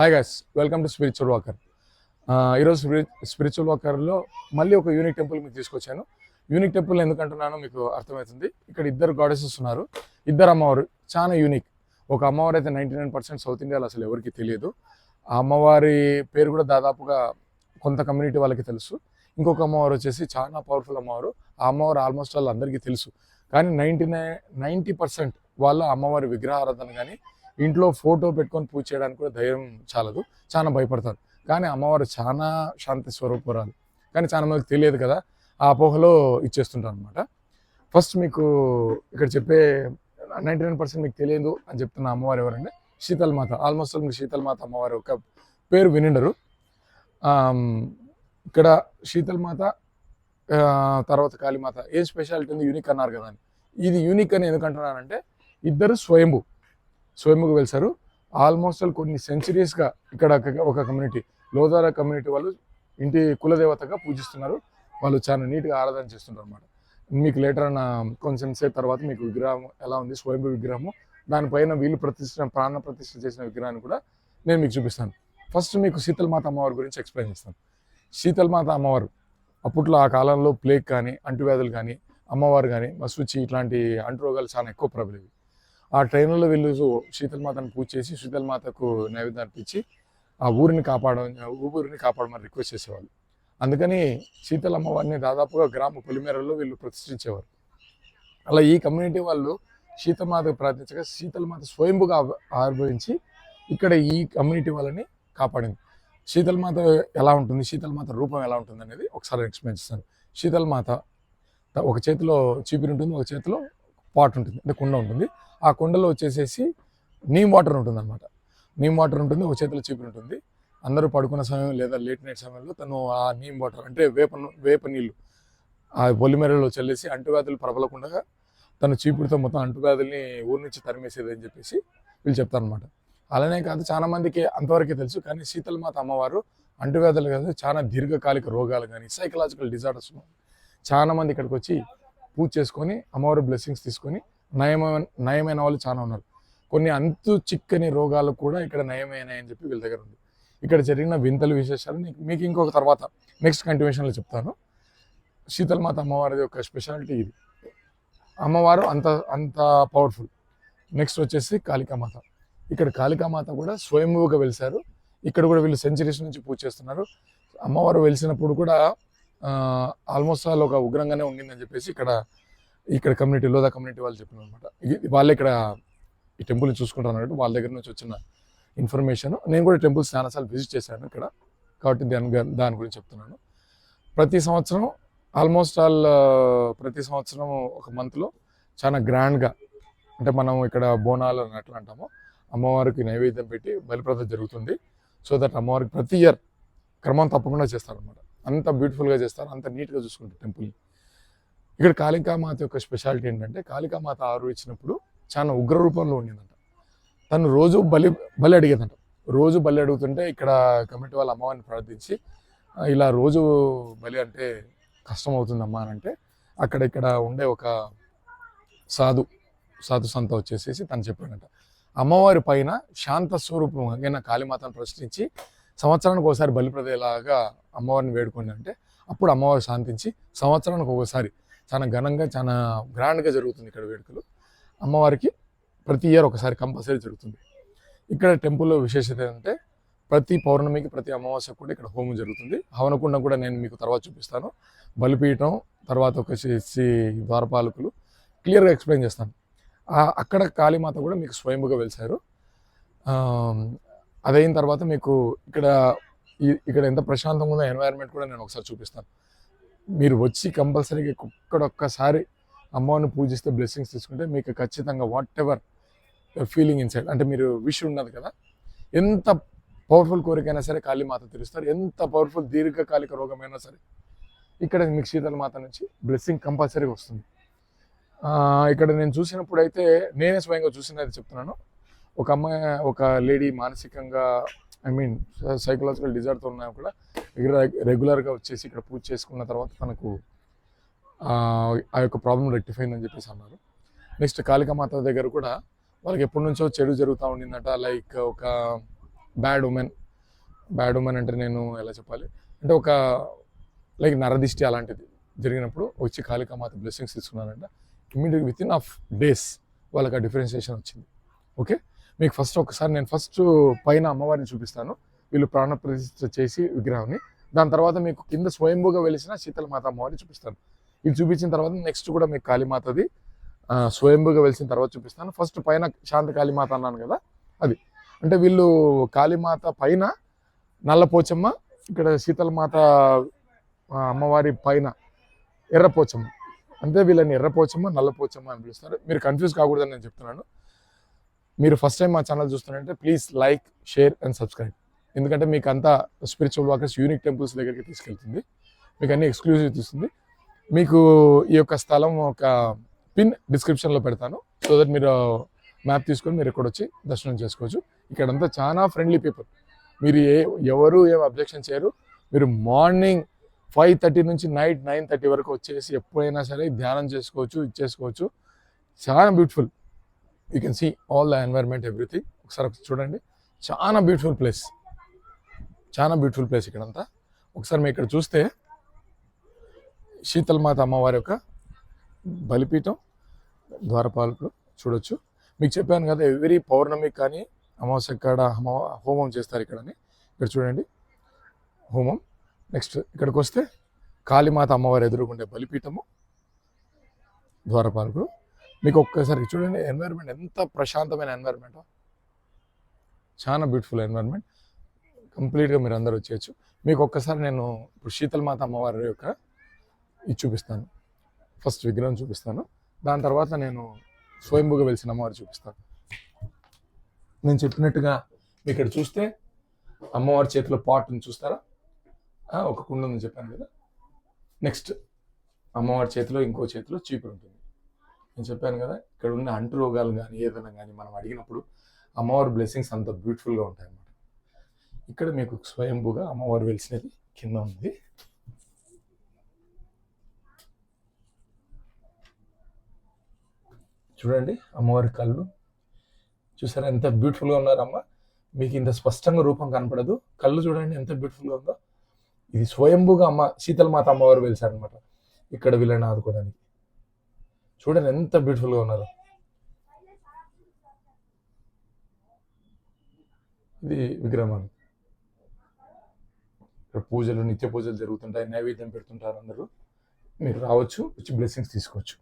Hi guys welcome to spiritual walker ఈరోజు spiritual వాకర్లో మళ్ళీ ఒక యూనిక్ టెంపుల్ మీకు తీసుకొచ్చాను. యూనిక్ టెంపుల్ ఎందుకంటున్నానో మీకు అర్థమవుతుంది. ఇక్కడ ఇద్దరు గాడెసెస్ ఉన్నారు. ఇద్దరు అమ్మవారు చాలా యూనిక్ ఒక అమ్మవారు అయితే నైంటీ నైన్ పర్సెంట్ సౌత్ ఇండియాలో అసలు ఎవరికి తెలియదు. ఆ అమ్మవారి పేరు కూడా దాదాపుగా కొంత కమ్యూనిటీ వాళ్ళకి తెలుసు. ఇంకొక అమ్మవారు వచ్చేసి చాలా పవర్ఫుల్ అమ్మవారు. ఆ అమ్మవారు ఆల్మోస్ట్ వాళ్ళు అందరికీ తెలుసు. కానీ నైంటీ నైన్ నైంటీ పర్సెంట్ వాళ్ళ అమ్మవారి విగ్రహారాధన కానీ ఇంట్లో ఫోటో పెట్టుకొని పూజ చేయడానికి కూడా ధైర్యం చాలదు. చాలా భయపడతారు. కానీ అమ్మవారు చాలా శాంతి స్వరూపురాలు. కానీ చాలా మందికి తెలియదు కదా ఆ అపోహలో ఇచ్చేస్తుంటారు అనమాట ఫస్ట్ మీకు ఇక్కడ చెప్పే నైంటీ నైన్ పర్సెంట్ మీకు తెలియదు అని చెప్తున్న అమ్మవారు ఎవరంటే శీతల్ మాత. ఆల్మోస్ట్ మీరు శీతల్ మాత అమ్మవారు ఒక పేరు వినిండరు. ఇక్కడ శీతల్ మాత తర్వాత కాళీమాత. ఏం స్పెషాలిటీ ఉంది? యూనిక్ అన్నారు కదా అని. ఇది యూనిక్ అని ఎందుకంటున్నానంటే ఇద్దరు స్వయంభు. స్వయంభుకు వెళ్తారు ఆల్మోస్ట్ కొన్ని సెంచరీస్గా ఇక్కడ ఒక- కమ్యూనిటీ లోదారా కమ్యూనిటీ వాళ్ళు ఇంటి కులదేవతగా పూజిస్తున్నారు. వాళ్ళు చాలా నీట్గా ఆరాధన చేస్తుంటారు అనమాట మీకు లేటర్ అన్న కొంచెం సేపు తర్వాత మీకు విగ్రహం ఎలా ఉంది? స్వయంభు విగ్రహము దానిపైన వీళ్ళు ప్రతిష్ఠ ప్రాణ ప్రతిష్ఠ చేసిన విగ్రహాన్ని కూడా నేను మీకు చూపిస్తాను. ఫస్ట్ మీకు శీతలమాత అమ్మవారి గురించి ఎక్స్ప్లెయిన్ చేస్తాను. శీతలమాత అమ్మవారు అప్పట్లో ఆ కాలంలో ప్లేగ్ కానీ అంటువ్యాధులు కానీ అమ్మవారు కానీ మసూచి ఇట్లాంటి అంటు రోగాలు చాలా ఎక్కువ ప్రబలేవి. ఆ ట్రైన్లో వీళ్ళు శీతలమాతను పూజ చేసి శీతలమాతకు నైవేద్యం అర్పించి ఆ ఊరిని కాపాడమని ఊరిని కాపాడమని రిక్వెస్ట్ చేసేవాళ్ళు. అందుకని శీతల అమ్మవారిని దాదాపుగా గ్రామ పొలిమేరలో వీళ్ళు ప్రతిష్ఠించేవారు. అలా ఈ కమ్యూనిటీ వాళ్ళు శీతమాతకు ప్రార్థించగా శీతలమాత స్వయంభుగా ఆవిర్భవించి ఇక్కడ ఈ కమ్యూనిటీ వాళ్ళని కాపాడింది. శీతలమాత ఎలా ఉంటుంది శీతలమాత రూపం ఎలా ఉంటుంది అనేది ఒకసారి ఎక్స్ప్లెయిన్ చేస్తాను. శీతలమాత ఒక చేతిలో చీపిరి ఉంటుంది ఒక చేతిలో పాట్ ఉంటుంది అంటే కుండ ఉంటుంది. ఆ కుండలో వచ్చేసేసి నీమ్ వాటర్ ఉంటుంది అనమాట నీమ్ వాటర్ ఉంటుంది ఒక చేతిలో చీపురు ఉంటుంది. అందరూ పడుకున్న సమయం లేదా లేట్ నైట్ సమయంలో తను ఆ నీమ్ వాటర్ అంటే వేప వేప నీళ్ళు ఆ పొలిమేరలో చల్లేసి అంటువ్యాధులు ప్రబలకుండా తను చీపుడితో మొత్తం అంటువ్యాధుల్ని ఊరి నుంచి తరిమేసేది అని చెప్పేసి వీళ్ళు చెప్తారనమాట అలానే కాదు చాలా మందికి అంతవరకే తెలుసు కానీ శీతలమాత అమ్మవారు అంటువ్యాధులు కాదు చాలా దీర్ఘకాలిక రోగాలు కానీ సైకలాజికల్ డిజార్డర్స్ చాలా మంది ఇక్కడికి వచ్చి పూజ చేసుకొని అమ్మవారి బ్లెస్సింగ్స్ తీసుకొని నయమైన నయమైన వాళ్ళు చాలా ఉన్నారు. కొన్ని అంతు చిక్కని రోగాలు కూడా ఇక్కడ నయమైనాయి అని చెప్పి వీళ్ళ దగ్గర ఉంది. ఇక్కడ జరిగిన వింతలు విశేషాలు మీకు ఇంకొక తర్వాత నెక్స్ట్ కంటిన్యూషన్లో చెప్తాను. శీతలమాత అమ్మవారి యొక్క స్పెషాలిటీ ఇది. అమ్మవారు అంత అంత పవర్ఫుల్ నెక్స్ట్ వచ్చేసి కాళికామాత ఇక్కడ కాళికామాత కూడా స్వయంభూగా వెలిశారు. ఇక్కడ కూడా వీళ్ళు సెంచరీస్ నుంచి పూజ చేస్తున్నారు. అమ్మవారు వెలిసినప్పుడు కూడా ఆల్మోస్ట్ ఆల్ ఒక ఉగ్రంగానే ఉండిందని చెప్పేసి ఇక్కడ ఇక్కడ కమ్యూనిటీ లోదా కమ్యూనిటీ వాళ్ళు చెప్పిన అనమాట వాళ్ళు ఇక్కడ ఈ టెంపుల్ని చూసుకుంటున్నారు వాళ్ళ దగ్గర నుంచి వచ్చిన ఇన్ఫర్మేషన్ నేను కూడా టెంపుల్స్ చాలాసార్లు విజిట్ చేశాను ఇక్కడ. కాబట్టి దాని దాని గురించి చెప్తున్నాను. ప్రతి సంవత్సరం ఆల్మోస్ట్ ఆల్ ప్రతి సంవత్సరం ఒక మంత్లో చాలా గ్రాండ్గా అంటే మనం ఇక్కడ బోనాలు అన్నట్లు అంటాము. అమ్మవారికి నైవేద్యం పెట్టి బలిప్రద జరుగుతుంది. సో దట్ అమ్మవారికి ప్రతి ఇయర్ క్రమం తప్పకుండా చేస్తారనమాట అంత బ్యూటిఫుల్గా చేస్తారు అంత నీట్గా చూసుకుంటారు టెంపుల్ని ఇక్కడ కాళికామాత యొక్క స్పెషాలిటీ ఏంటంటే కాళికామాత ఆరు ఇచ్చినప్పుడు చాలా ఉగ్ర రూపంలో ఉండిందంట. తను రోజు బలి బలి అడిగేదంట. రోజు బలి అడుగుతుంటే ఇక్కడ కమిటీ వాళ్ళ అమ్మవారిని ప్రార్థించి ఇలా రోజు బలి అంటే కష్టం అవుతుందమ్మా అని అంటే అక్కడ ఇక్కడ ఉండే ఒక సాధు సాధు సంత వచ్చేసేసి తను చెప్పాడంట. అమ్మవారి పైన శాంత స్వరూపంగా కాళీమాతను ప్రశ్నించి సంవత్సరానికి ఒకసారి బలిప్రదేలాగా అమ్మవారిని వేడుకోండి అంటే అప్పుడు అమ్మవారు శాంతించి సంవత్సరానికి ఒకసారి చాలా ఘనంగా చాలా గ్రాండ్గా జరుగుతుంది ఇక్కడ వేడుకలు. అమ్మవారికి ప్రతి ఇయర్ ఒకసారి కంపల్సరీ జరుగుతుంది. ఇక్కడ టెంపుల్లో విశేషత ఏంటంటే ప్రతి పౌర్ణమికి ప్రతి అమావాస్య కూడా ఇక్కడ హోమం జరుగుతుంది. హవనకుండం కూడా నేను మీకు తర్వాత చూపిస్తాను. బలిపీఠం తర్వాత వచ్చేసి ద్వారపాలకులు క్లియర్గా ఎక్స్ప్లెయిన్ చేస్తాను. అక్కడ కాళీమాత కూడా మీకు స్వయంగా వెలిసారు అదైన తర్వాత మీకు ఇక్కడ ఇక్కడ ఎంత ప్రశాంతంగా ఉందో ఎన్వైరన్మెంట్ కూడా నేను ఒకసారి చూపిస్తాను. మీరు వచ్చి కంపల్సరీగా ఒక్కడొక్కసారి అమ్మవారిని పూజిస్తే బ్లెస్సింగ్స్ తీసుకుంటే మీకు ఖచ్చితంగా వాట్ ఎవర్ ఫీలింగ్ ఇన్సైడ్ అంటే మీరు విష్ ఉన్నది కదా? ఎంత పవర్ఫుల్ కోరికైనా సరే కాళీమాత తీరుస్తారు. ఎంత పవర్ఫుల్ దీర్ఘకాలిక రోగమైనా సరే ఇక్కడ మీకు శీతల మాత నుంచి బ్లెస్సింగ్ కంపల్సరీగా వస్తుంది. ఇక్కడ నేను చూసినప్పుడు అయితే నేనే స్వయంగా చూసినది చెప్తున్నాను. ఒక అమ్మాయి ఒక లేడీ మానసికంగా ఐ మీన్ సైకలాజికల్ డిజార్తో ఉన్నా కూడా రెగ్యులర్గా వచ్చేసి ఇక్కడ పూజ చేసుకున్న తర్వాత తనకు ఆ యొక్క ప్రాబ్లం రెక్టిఫై అయిందని చెప్పేసి అన్నారు. నెక్స్ట్ కాళికామాత దగ్గర కూడా వాళ్ళకి ఎప్పటి నుంచో చెడు జరుగుతూ ఉండిందట. లైక్ ఒక బ్యాడ్ ఉమెన్ బ్యాడ్ ఉమెన్ అంటే నేను ఎలా చెప్పాలి? అంటే ఒక లైక్ నరదిష్టి అలాంటిది జరిగినప్పుడు వచ్చి కాళికామాత బ్లెస్సింగ్స్ తీసుకున్నానంట immediate within of days వాళ్ళకి ఆ డిఫరెన్షియేషన్ వచ్చింది. ఓకే మీకు ఫస్ట్ ఒకసారి నేను ఫస్ట్ పైన అమ్మవారిని చూపిస్తాను. వీళ్ళు ప్రాణప్రతిష్ఠ చేసి విగ్రహాన్ని. దాని తర్వాత మీకు కింద స్వయంభూగా వెలిసిన శీతలమాత అమ్మవారిని చూపిస్తాను. ఇది చూపించిన తర్వాత నెక్స్ట్ కూడా మీకు కాళీమాతది. స్వయంభూగా వెలిసిన తర్వాత చూపిస్తాను. ఫస్ట్ పైన శాంత కాళీమాత అన్నాను కదా అది. అంటే వీళ్ళు కాళీమాత పైన నల్లపోచమ్మ ఇక్కడ శీతలమాత అమ్మవారి పైన ఎర్రపోచమ్మ. అంటే వీళ్ళని ఎర్రపోచమ్మ నల్లపోచమ్మ అని పిలుస్తారు. మీరు కన్ఫ్యూజ్ కాకూడదని నేను చెప్తున్నాను. మీరు ఫస్ట్ టైం మా channel చూస్తున్నారంటే please like share and subscribe ఎందుకంటే మీకు అంతా స్పిరిచువల్ వాకర్స్ యూనిక్ టెంపుల్స్ దగ్గరికి తీసుకెళ్తుంది. మీకు అన్ని ఎక్స్క్లూజివ్ ఇస్తుంది. మీకు ఈ యొక్క స్థలం ఒక పిన్ డిస్క్రిప్షన్లో పెడతాను. సో దట్ మీరు uh, మ్యాప్ తీసుకొని మీరు ఇక్కడ వచ్చి దర్శనం చేసుకోవచ్చు. ఇక్కడంతా చాలా ఫ్రెండ్లీ పీపుల్ మీరు ఏ ఎవరు ఏం అబ్జెక్షన్ చేయరు. మీరు మార్నింగ్ ఫైవ్ థర్టీ నుంచి నైట్ నైన్ థర్టీ వరకు వచ్చేసి ఎప్పుడైనా సరే ధ్యానం చేసుకోవచ్చు ఇచ్చేసుకోవచ్చు చాలా beautiful you can see all the environment everything ఒకసారి ఒకసారి చూడండి. చాలా బ్యూటిఫుల్ ప్లేస్ చాలా బ్యూటిఫుల్ ప్లేస్ ఇక్కడంతా. ఒకసారి మీరు ఇక్కడ చూస్తే శీతలమాత అమ్మవారి యొక్క బలిపీఠం ద్వారపాలకులు చూడొచ్చు. మీకు చెప్పాను కదా ఎవ్రీ పౌర్ణమి కానీ అమావాస్య కాడ హోమం చేస్తారు ఇక్కడని. ఇక్కడ చూడండి హోమం. నెక్స్ట్ ఇక్కడికి వస్తే కాళీమాత అమ్మవారి ఎదురుకుండే బలిపీఠము ద్వారపాలకులు. మీకు ఒక్కసారి చూడండి ఎన్వైర్న్మెంట్ ఎంత ప్రశాంతమైన ఎన్వైర్న్మెంట్ చాలా బ్యూటిఫుల్ ఎన్వైర్న్మెంట్ కంప్లీట్గా మీరు అందరూ వచ్చేయచ్చు. మీకు ఒక్కసారి నేను ఇప్పుడు శీతలమాత అమ్మవారి యొక్క ఇది చూపిస్తాను. ఫస్ట్ విగ్రహం చూపిస్తాను. దాని తర్వాత నేను స్వయంభూగా వెలిసిన అమ్మవారు చూపిస్తాను. నేను చెప్పినట్టుగా మీకు ఇక్కడ చూస్తే అమ్మవారి చేతిలో పాట్ని ఉంది చూస్తారా? ఒక కుండ ఉందని చెప్పాను కదా. నెక్స్ట్ అమ్మవారి చేతిలో ఇంకో చేతిలో చీపురు ఉంటుంది. నేను చెప్పాను కదా ఇక్కడ ఉన్న అంటు రోగాలు కానీ ఏదైనా కానీ మనం అడిగినప్పుడు అమ్మవారి బ్లెస్సింగ్స్ అంత బ్యూటిఫుల్గా ఉంటాయి అన్నమాట ఇక్కడ మీకు స్వయంభూగా అమ్మవారు వెలిసినది కింద ఉంది. చూడండి అమ్మవారి కళ్ళు. చూసారా ఎంత బ్యూటిఫుల్గా ఉన్నారమ్మ మీకు ఇంత స్పష్టంగా రూపం కనపడదు. కళ్ళు చూడండి ఎంత బ్యూటిఫుల్గా ఉందో. ఇది స్వయంభూగా అమ్మ శీతలమాత అమ్మవారు వెలిసారనమాట ఇక్కడ వీళ్ళని ఆదుకోవడానికి. చూడండి ఎంత బ్యూటిఫుల్గా ఉన్నారు. ఇది విగ్రహం. అని ఇక్కడ పూజలు నిత్య పూజలు జరుగుతుంటాయి నైవేద్యం పెడుతుంటారు అందరూ. మీరు రావచ్చు వచ్చి బ్లెస్సింగ్స్ తీసుకోవచ్చు.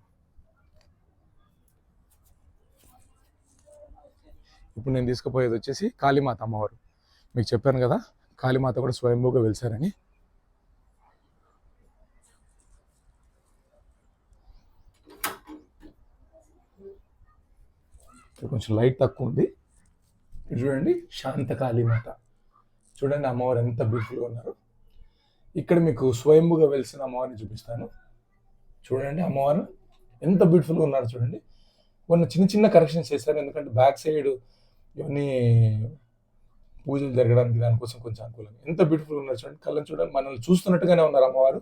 ఇప్పుడు నేను తీసుకుపోయేది వచ్చేసి కాళీమాత అమ్మవారు. మీకు చెప్పాను కదా కాళీమాత కూడా స్వయంభూగా వెలిసారని. కొంచెం లైట్ తక్కువ ఉంది. చూడండి శాంత కాళీమాత. చూడండి అమ్మవారు ఎంత బ్యూటిఫుల్గా ఉన్నారు. ఇక్కడ మీకు స్వయంభుగా వెలిసిన అమ్మవారిని చూపిస్తాను. చూడండి అమ్మవారు ఎంత బ్యూటిఫుల్గా ఉన్నారు చూడండి. కొన్ని చిన్న చిన్న కరెక్షన్స్ చేశారు ఎందుకంటే బ్యాక్ సైడ్ ఇవన్నీ పూజలు జరగడానికి దానికోసం కొంచెం అనుకూలంగా ఎంత బ్యూటిఫుల్ ఉన్నారు చూడండి. కళ్ళని చూడండి మనల్ని చూస్తున్నట్టుగానే ఉన్నారు అమ్మవారు.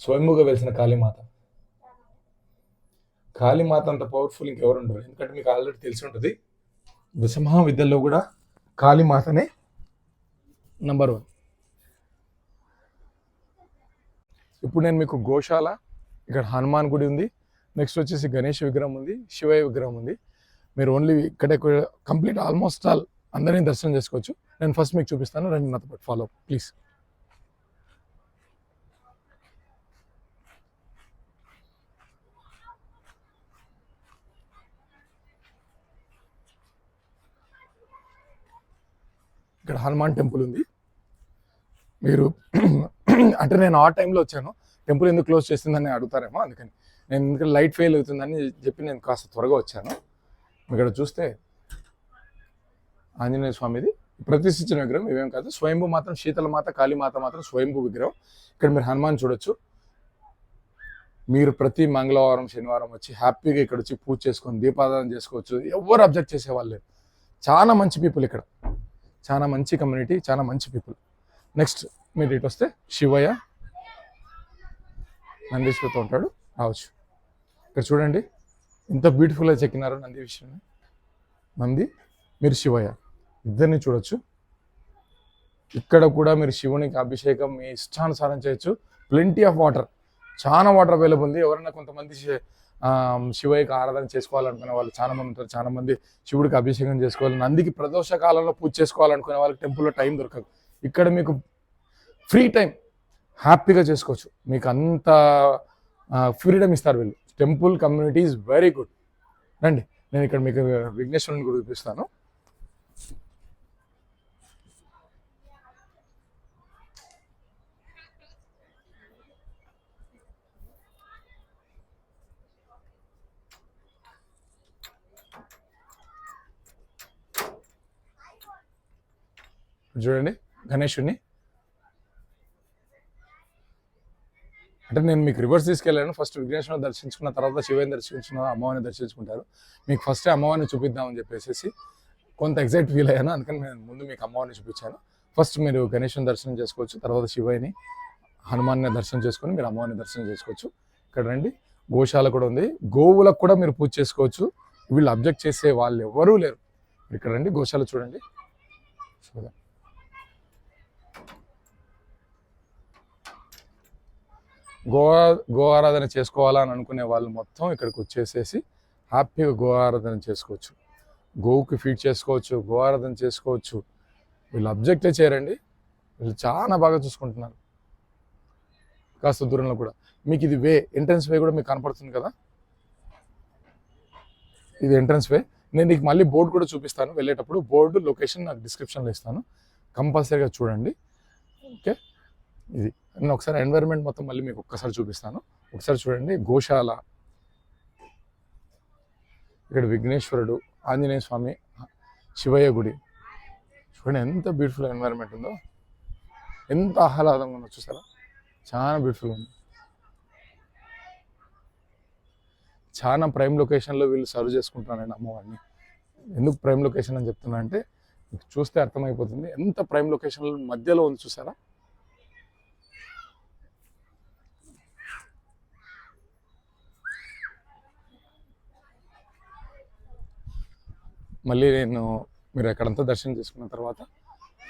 స్వయంభుగా వెలిసిన కాళీమాత. కాళీమాత అంత పవర్ఫుల్ ఇంకెవరు ఉండరు. ఎందుకంటే మీకు ఆల్రెడీ తెలిసి ఉంటుంది దశమహా విద్యల్లో కూడా కాళీమాతనే నంబర్ వన్ ఇప్పుడు నేను మీకు గోశాల ఇక్కడ హనుమాన్ గుడి ఉంది. నెక్స్ట్ వచ్చేసి గణేష్ విగ్రహం ఉంది శివయ్య విగ్రహం ఉంది. మీరు ఓన్లీ ఇక్కడే కంప్లీట్ ఆల్మోస్ట్ ఆల్ అందరినీ దర్శనం చేసుకోవచ్చు. నేను ఫస్ట్ మీకు చూపిస్తాను రండి నాతో పాటు ఫాలో ప్లీజ్ ఇక్కడ హనుమాన్ టెంపుల్ ఉంది. మీరు అంటే నేను ఆ టైంలో వచ్చాను. టెంపుల్ ఎందుకు క్లోజ్ చేసిందని అడుగుతారేమో అందుకని. నేను ఎందుకంటే లైట్ ఫెయిల్ అవుతుందని చెప్పి నేను కాస్త త్వరగా వచ్చాను. ఇక్కడ చూస్తే ఆంజనేయ స్వామిది ప్రతిష్ఠించిన విగ్రహం ఇవేం కాదు. స్వయంభు మాత్రం శీతలమాత కాళీమాత మాత్రం స్వయంభూ విగ్రహం. ఇక్కడ మీరు హనుమాన్ చూడొచ్చు. మీరు ప్రతి మంగళవారం శనివారం వచ్చి హ్యాపీగా ఇక్కడ వచ్చి పూజ చేసుకొని దీపారాధన చేసుకోవచ్చు. ఎవరు అబ్జెక్ట్ చేసేవాళ్ళు లేరు చాలా మంచి పీపుల్ ఇక్కడ. చాలా మంచి కమ్యూనిటీ చాలా మంచి పీపుల్. నెక్స్ట్ మీరు ఇటు వస్తే శివయ్య నందీశ్వరితో ఉంటాడు. రావచ్చు. ఇక్కడ చూడండి. ఎంత బ్యూటిఫుల్గా చెక్కినారో నంది విషయాన్ని నంది మీరు శివయ్య. ఇద్దరిని చూడొచ్చు. ఇక్కడ కూడా మీరు శివునికి అభిషేకం మీ ఇష్టానుసారం చేయొచ్చు. ప్లెంటీ ఆఫ్ వాటర్ చాలా వాటర్ అవైలబుల్ ఉంది. ఎవరైనా కొంతమంది శివయ్యకి ఆరాధన చేసుకోవాలనుకునే వాళ్ళు చాలా మంది ఉంటారు. చాలా మంది శివుడికి అభిషేకం చేసుకోవాలి. నందికి ప్రదోష కాలంలో పూజ చేసుకోవాలనుకునే వాళ్ళకి టెంపుల్లో టైం దొరకదు. ఇక్కడ మీకు ఫ్రీ టైం హ్యాపీగా చేసుకోవచ్చు. మీకు అంత ఫ్రీడమ్ ఇస్తారు వీళ్ళు. Temple community is very good. రండి నేను ఇక్కడ మీకు విఘ్నేశ్వరుని కూడా చూపిస్తాను. చూడండి గణేషుని అంటే నేను మీకు రివర్స్ తీసుకెళ్ళాను. ఫస్ట్ విఘ్నేశ్వరం దర్శించుకున్న తర్వాత శివని దర్శించుకున్న అమ్మవారిని దర్శించుకుంటారు. మీకు ఫస్ట్ అమ్మవారిని చూపిద్దామని చెప్పేసి కొంత ఎగ్జైట్ ఫీల్ అయ్యాను. అందుకని నేను ముందు మీకు అమ్మవారిని చూపించాను. ఫస్ట్ మీరు గణేశుని దర్శనం చేసుకోవచ్చు. తర్వాత శివయ్యని హనుమాన్ని దర్శనం చేసుకొని మీరు అమ్మవారిని దర్శనం చేసుకోవచ్చు. ఇక్కడ రండి. గోశాల కూడా ఉంది. గోవులకు కూడా మీరు పూజ చేసుకోవచ్చు. వీళ్ళు అబ్జెక్ట్ చేసే వాళ్ళు ఎవరూ లేరు. ఇక్కడ రండి. గోశాల చూడండి. చూద్దాం గో గో ఆరాధన చేసుకోవాలని అనుకునే వాళ్ళు మొత్తం ఇక్కడికి వచ్చేసేసి హ్యాపీగా గో ఆరాధన చేసుకోవచ్చు. గోవుకి ఫీడ్ చేసుకోవచ్చు గో ఆరాధన చేసుకోవచ్చు. వీళ్ళు అబ్జెక్టే చేయరండి. వీళ్ళు చాలా బాగా చూసుకుంటున్నారు. కాస్త దూరంలో కూడా. మీకు ఇది వే ఎంట్రన్స్ వే కూడా మీకు కనపడుతుంది కదా? ఇది ఎంట్రన్స్ వే. నేను నీకు మళ్ళీ బోర్డు కూడా చూపిస్తాను. వెళ్ళేటప్పుడు బోర్డు లొకేషన్ నాకు డిస్క్రిప్షన్లో ఇస్తాను. కంపల్సరీగా చూడండి. ఓకే? ఇది. నేను ఒకసారి ఎన్వైర్న్మెంట్ మొత్తం మళ్ళీ మీకు ఒక్కసారి చూపిస్తాను. ఒకసారి చూడండి గోశాల. ఇక్కడ విఘ్నేశ్వరుడు ఆంజనేయ స్వామి శివయ్య గుడి. చూడండి ఎంత బ్యూటిఫుల్ ఎన్వైర్మెంట్ ఉందో. ఎంత ఆహ్లాదంగా ఉందో చూసారా? చాలా బ్యూటిఫుల్ ఉంది. చాలా ప్రైమ్ లొకేషన్లో వీళ్ళు సర్వ్ చేసుకుంటున్నారండి అమ్మవారిని. ఎందుకు ప్రైమ్ లొకేషన్ అని చెప్తున్నా అంటే చూస్తే అర్థమైపోతుంది. ఎంత ప్రైమ్ లొకేషన్ మధ్యలో ఉంది చూసారా? మళ్ళీ నేను మీరు ఎక్కడంతా దర్శనం చేసుకున్న తర్వాత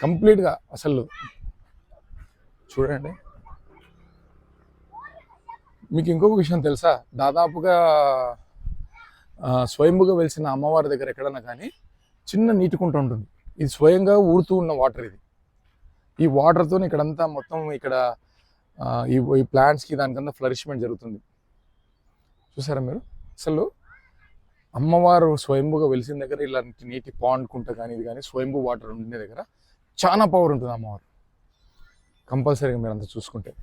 కంప్లీట్గా అసలు చూడండి. మీకు ఇంకొక విషయం తెలుసా? దాదాపుగా స్వయంభుగా వెలిసిన అమ్మవారి దగ్గర ఎక్కడన్నా కానీ చిన్న నీటి కుంట ఉంటుంది. ఇది స్వయంగా ఊరుతూ ఉన్న వాటర్ ఇది. ఈ వాటర్తో ఇక్కడంతా మొత్తం ఇక్కడ ఈ ఈ ప్లాంట్స్కి దానికంతా ఫ్లరిష్మెంట్ జరుగుతుంది. చూసారా మీరు? అసలు అమ్మవారు స్వయంభుగా వెలిసిన దగ్గర ఇలాంటి నీటి పాండ్ కుంట కానీ ఇది కానీ స్వయంభూ వాటర్ ఉండే దగ్గర చాలా పవర్ ఉంటుంది అమ్మవారు. కంపల్సరీగా మీరు అంతా చూసుకుంటే.